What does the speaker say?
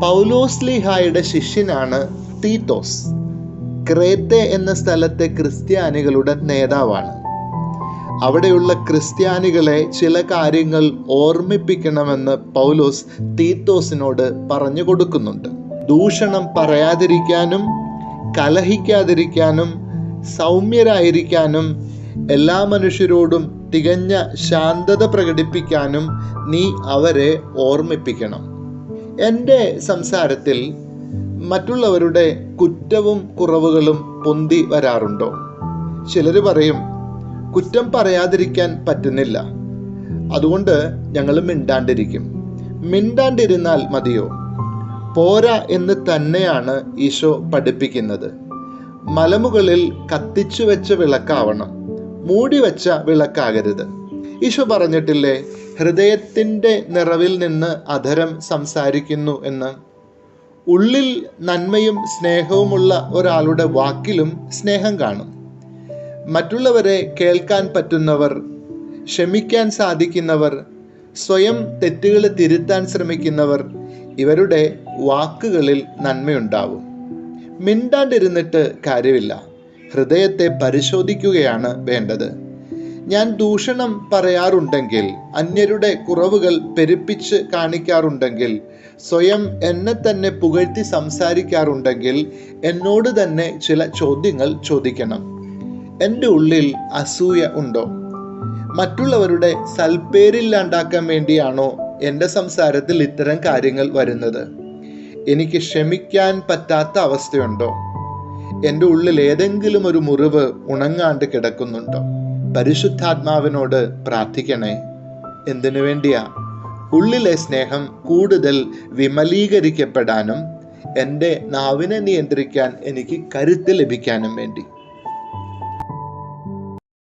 പൗലോസ്ലിഹായുടെ ശിഷ്യനാണ് തീത്തോസ്. ക്രേത്തെ എന്ന സ്ഥലത്തെ ക്രിസ്ത്യാനികളുടെ നേതാവാണ്. അവിടെയുള്ള ക്രിസ്ത്യാനികളെ ചില കാര്യങ്ങൾ ഓർമ്മിപ്പിക്കണമെന്ന് പൗലോസ് തീത്തോസിനോട് പറഞ്ഞു കൊടുക്കുന്നുണ്ട്. ദൂഷണം പറയാതിരിക്കാനും കലഹിക്കാതിരിക്കാനും സൗമ്യരായിരിക്കാനും എല്ലാ മനുഷ്യരോടും തികഞ്ഞ ശാന്തത പ്രകടിപ്പിക്കാനും നീ അവരെ ഓർമ്മിപ്പിക്കണം. എന്റെ സംസാരത്തിൽ മറ്റുള്ളവരുടെ കുറ്റവും കുറവുകളും പൊന്തി വരാറുണ്ടോ? ചിലർ പറയും കുറ്റം പറയാതിരിക്കാൻ പറ്റുന്നില്ല. അതുകൊണ്ട് ഞങ്ങൾ മിണ്ടാണ്ടിരിക്കും. മിണ്ടാണ്ടിരുന്നാൽ മതിയോ? പോരാ എന്ന് തന്നെയാണ് ഈശോ പഠിപ്പിക്കുന്നത്. മലമുകളിൽ കത്തിച്ചു വെച്ച വിളക്കാവണം. മൂടി വെച്ച വിളക്കാകരുത്. ഈശോ പറഞ്ഞിട്ടില്ലേ ഹൃദയത്തിന്റെ നിറവിൽ നിന്ന് അധരം സംസാരിക്കുന്നു എന്ന്. ഉള്ളിൽ നന്മയും സ്നേഹവുമുള്ള ഒരാളുടെ വാക്കിലും സ്നേഹം കാണും. മറ്റുള്ളവരെ കേൾക്കാൻ പറ്റുന്നവർ ക്ഷമിക്കാൻ സാധിക്കുന്നവർ സ്വയം തെറ്റുകൾ തിരുത്താൻ ശ്രമിക്കുന്നവർ ഇവരുടെ വാക്കുകളിൽ നന്മയുണ്ടാവും. മിണ്ടാണ്ടിരുന്നിട്ട് കാര്യമില്ല. ഹൃദയത്തെ പരിശോധിക്കുകയാണ് വേണ്ടത്. ഞാൻ ദൂഷണം പറയാറുണ്ടെങ്കിൽ അന്യരുടെ കുറവുകൾ പെരുപ്പിച്ച് കാണിക്കാറുണ്ടെങ്കിൽ സ്വയം എന്നെ തന്നെ പുകഴ്ത്തി സംസാരിക്കാറുണ്ടെങ്കിൽ എന്നോട് തന്നെ ചില ചോദ്യങ്ങൾ ചോദിക്കണം. എന്റെ ഉള്ളിൽ അസൂയ ഉണ്ടോ? മറ്റുള്ളവരുടെ സൽപ്പേരില്ലാണ്ടാക്കാൻ വേണ്ടിയാണോ എന്റെ സംസാരത്തിൽ ഇത്തരം കാര്യങ്ങൾ വരുന്നത്? എനിക്ക് ക്ഷമിക്കാൻ പറ്റാത്ത അവസ്ഥയുണ്ടോ? എന്റെ ഉള്ളിൽ ഏതെങ്കിലും ഒരു മുറിവ് ഉണങ്ങാണ്ട് കിടക്കുന്നുണ്ടോ? പരിശുദ്ധാത്മാവിനോട് പ്രാർത്ഥിക്കണേ. എന്തിനു വേണ്ടിയാ? ഉള്ളിലെ സ്നേഹം കൂടുതൽ വിമലീകരിക്കപ്പെടാനും എന്റെ നാവിനെ നിയന്ത്രിക്കാൻ എനിക്ക് കരുത്ത് ലഭിക്കാനും വേണ്ടി.